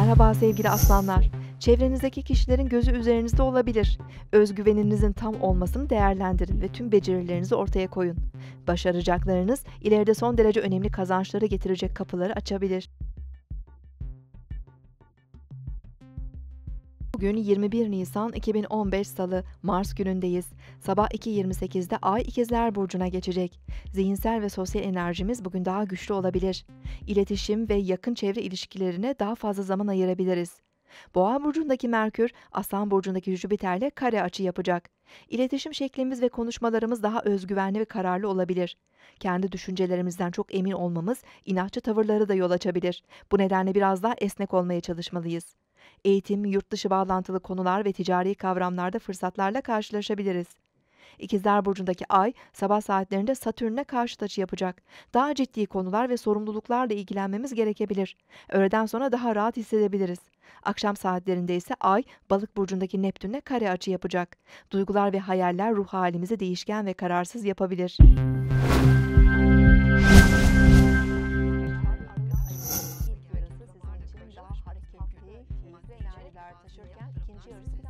Merhaba sevgili aslanlar. Çevrenizdeki kişilerin gözü üzerinizde olabilir. Özgüveninizin tam olmasını değerlendirin ve tüm becerilerinizi ortaya koyun. Başaracaklarınız ileride son derece önemli kazançları getirecek kapıları açabilir. Bugün 21 Nisan 2015 Salı, Mars günündeyiz. Sabah 2.28'de Ay İkizler Burcu'na geçecek. Zihinsel ve sosyal enerjimiz bugün daha güçlü olabilir. İletişim ve yakın çevre ilişkilerine daha fazla zaman ayırabiliriz. Boğa burcundaki Merkür, Aslan burcundaki Jüpiter'le kare açı yapacak. İletişim şeklimiz ve konuşmalarımız daha özgüvenli ve kararlı olabilir. Kendi düşüncelerimizden çok emin olmamız inatçı tavırları da yol açabilir. Bu nedenle biraz daha esnek olmaya çalışmalıyız. Eğitim, yurt dışı bağlantılı konular ve ticari kavramlarda fırsatlarla karşılaşabiliriz. İkizler Burcu'ndaki ay sabah saatlerinde Satürn'e karşı açı yapacak. Daha ciddi konular ve sorumluluklarla ilgilenmemiz gerekebilir. Öğleden sonra daha rahat hissedebiliriz. Akşam saatlerinde ise ay balık burcundaki Neptün'e kare açı yapacak. Duygular ve hayaller ruh halimizi değişken ve kararsız yapabilir. Enerjiler taşırken ikinci yarısı biraz